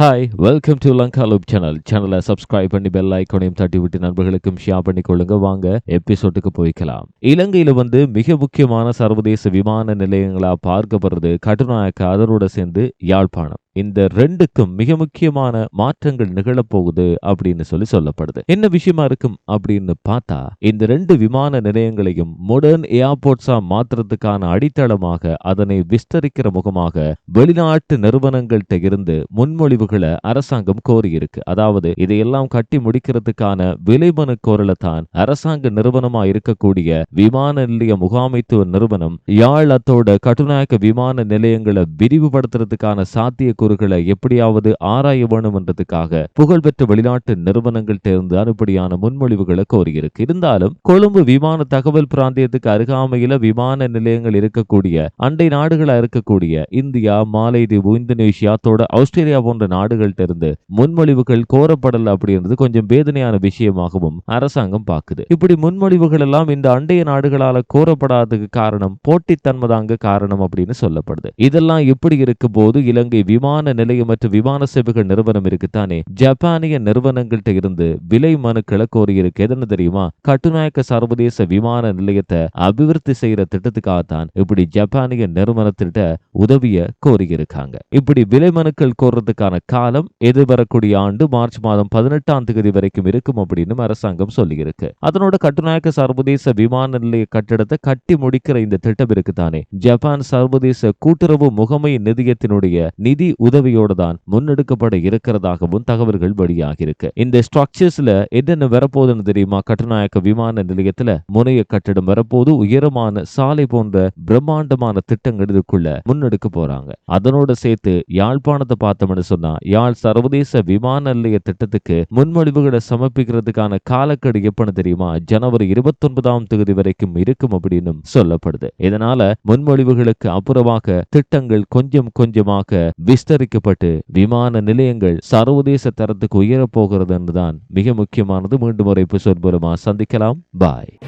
Hi welcome to Lanka loop channel சேனலை subscribe பண்ணி bell ஐக்கோனையும் தட்டி விட்டு நண்பர்களுக்கும் ஷேர் பண்ணி கொள்ளுங்க. வாங்க எபிசோட்டுக்கு போய்க்கலாம். இலங்கையில வந்து மிக முக்கியமான சர்வதேச விமான நிலையங்களா பார்க்கப்படுறது கட்டுநாயக்க அதனோட சேர்ந்து யாழ்ப்பாணம். இந்த ரெண்டுக்கும் மிக முக்கியமான மாற்றங்கள் நிகழப்போகுது அப்படின்னு சொல்லி சொல்லப்படுது. என்ன விஷயமா இருக்கும் அப்படின்னு பார்த்தா இந்த ரெண்டு விமான நிலையங்களையும் மாடர்ன் ஏர்போர்ட்ஸா மாற்றுறதுக்கான அடித்தளமாக அதனை விஸ்தரிக்கிற முகமாக வெளிநாட்டு நிறுவனங்கள்கிட்ட இருந்து முன்மொழிவுகளை அரசாங்கம் கோரியிருக்கு. அதாவது இதையெல்லாம் கட்டி முடிக்கிறதுக்கான விலைமனு கோரலை தான் அரசாங்க நிறுவனமா இருக்கக்கூடிய விமான நிலைய முகாமைத்துவ நிறுவனம் யாழ் அத்தோட கட்டுநாயக்க விமான நிலையங்களை விரிவுபடுத்துறதுக்கான சாத்திய கூறுகளை எப்படியாவது ஆராய வேணும் என்றதுக்காக புகழ்பெற்ற வெளிநாட்டு நிறுவனங்கள் தேர்ந்து அனுப்படியான முன்மொழிவுகளை கோரியிருக்கு. இருந்தாலும் கொழும்பு விமான தகவல் பிராந்தியத்துக்கு அருகாமையில விமான நிலையங்கள் இருக்கக்கூடிய அண்டை நாடுகளா இருக்கக்கூடிய இந்தியா மாலைதீவு இந்தோனேஷியா தோட ஆஸ்திரேலியா போன்ற நாடுகள் இருந்து முன்மொழிவுகள் கோரப்படல அப்படின்றது கொஞ்சம் வேதனையான விஷயமாகவும் அரசாங்கம் பார்க்குது இப்படி முன்மொழிவுகள் எல்லாம் இந்த அண்டைய நாடுகளால கோரப்படாததுக்கு காரணம் போட்டித்தன்மை தாங்க காரணம் அப்படின்னு சொல்லப்படுது. இதெல்லாம் எப்படி இருக்கும் போது இலங்கை விமான விமான நிலையம் மற்றும் விமான சேவைகள் நிறுவனம் இருக்குத்தானே ஜப்பானிய நிறுவனங்கள்ட்ட இருந்து விலை மனுக்களை கோரியிருக்கு எதுன்னு தெரியுமா? கட்டுநாயக்க சர்வதேச விமான நிலையத்தை அபிவிருத்தி செய்யற திட்டத்துக்காகத்தான் இப்படி ஜப்பானிய நிறுவனத்திட்ட உதவிய கோரியிருக்காங்க. இப்படி விலை மனுக்கள் கோர்றதுக்கான காலம் எதிர்வரக்கூடிய ஆண்டு மார்ச் மாதம் பதினெட்டாம் தேதி வரைக்கும் இருக்கும் அப்படின்னு அரசாங்கம் சொல்லியிருக்கு. அதனோட கட்டுநாயக்க சர்வதேச விமான நிலைய கட்டிடத்தை கட்டி முடிக்கிற இந்த திட்டம் இருக்குதானே? ஜப்பான் சர்வதேச கூட்டுறவு முகமை நிதியத்தினுடைய நிதி உதவியோடு தான் முன்னெடுக்கப்பட இருக்கிறதாகவும் தகவல்கள் வெளியாகியிருக்கு. இந்த ஸ்ட்ரக்சர்ஸ்ல என்னென்ன வரப்போகுதுன்னு தெரியுமா? கட்டுநாயக்க விமான நிலையத்துல முனைய கட்டிடம் வரப்போது உயரமான சாலை போன்ற பிரம்மாண்டமான திட்டங்கள் இதுக்குள்ள முன்னெடுக்க போறாங்க. அதனோட சேர்த்து யாழ்ப்பாணத்தை பார்த்தோம்னு சொன்னா யாழ் சர்வதேச விமான நிலைய திட்டத்துக்கு முன்மொழிவுகளை சமர்ப்பிக்கிறதுக்கான காலக்கெடு எப்பன்னு தெரியுமா? ஜனவரி இருபத்தி ஒன்பதாம் தேதி வரைக்கும் இருக்கும் அப்படின்னு சொல்லப்படுது. இதனால முன்மொழிவுகளுக்கு அப்புறமாக திட்டங்கள் கொஞ்சம் கொஞ்சமாக விஸ்தரிக்கப்பட்டு விமான நிலையங்கள் சர்வதேச தரத்துக்கு உயரப்போகிறது என்றுதான் மிக முக்கியமானது. மீண்டும் ஒரு எபிசோட் மூலமா சந்திக்கலாம். பாய்.